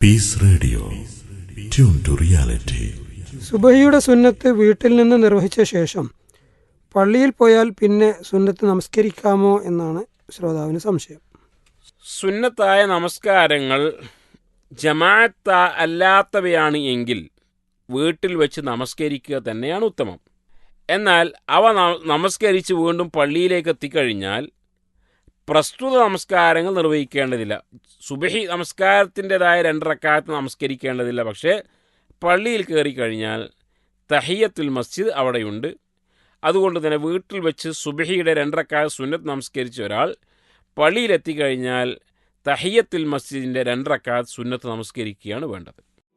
Peace radio tune to reality സുബഹിയുടെ സുന്നത്ത് വീട്ടിൽ നിന്ന് നിർവഹിച്ച ശേഷം പള്ളിയിൽ പോയാൽ പിന്നെ സുന്നത്ത് നമസ്കരിക്കാമോ എന്നാണ് ശ്രോതാവിന് സംശയം. സുന്നത്തായ നമസ്കാരങ്ങൾ ജമാഅത്ത അല്ലാത്തവയാണ് എങ്കിൽ വീട്ടിൽ വെച്ച് നമസ്കരിക്കുക തന്നെയാണ് ഉത്തമം. എന്നാൽ അവ നമസ്കരിച്ച് വീണ്ടും പള്ളിയിലേക്ക് എത്തിക്കഴിഞ്ഞാൽ പ്രസ്തുത നമസ്കാരങ്ങൾ നിർവഹിക്കേണ്ടതില്ല. സുബഹി നമസ്കാരത്തിന്റെതായ രണ്ടരക്കാലത്ത് നമസ്കരിക്കേണ്ടതില്ല. പക്ഷേ പള്ളിയിൽ കയറി കഴിഞ്ഞാൽ തഹിയത്തുൽ മസ്ജിദ് അവിടെയുണ്ട്. അതുകൊണ്ട് തന്നെ വീട്ടിൽ വെച്ച് സുബഹിയുടെ രണ്ടരക്കാല സുന്നത്ത് നമസ്കരിച്ച ഒരാൾ പള്ളിയിലെത്തിക്കഴിഞ്ഞാൽ തഹിയത്തുൽ മസ്ജിദിന്റെ രണ്ടരക്കാലത്ത് സുന്നത്ത് നമസ്കരിക്കുകയാണ് വേണ്ടത്.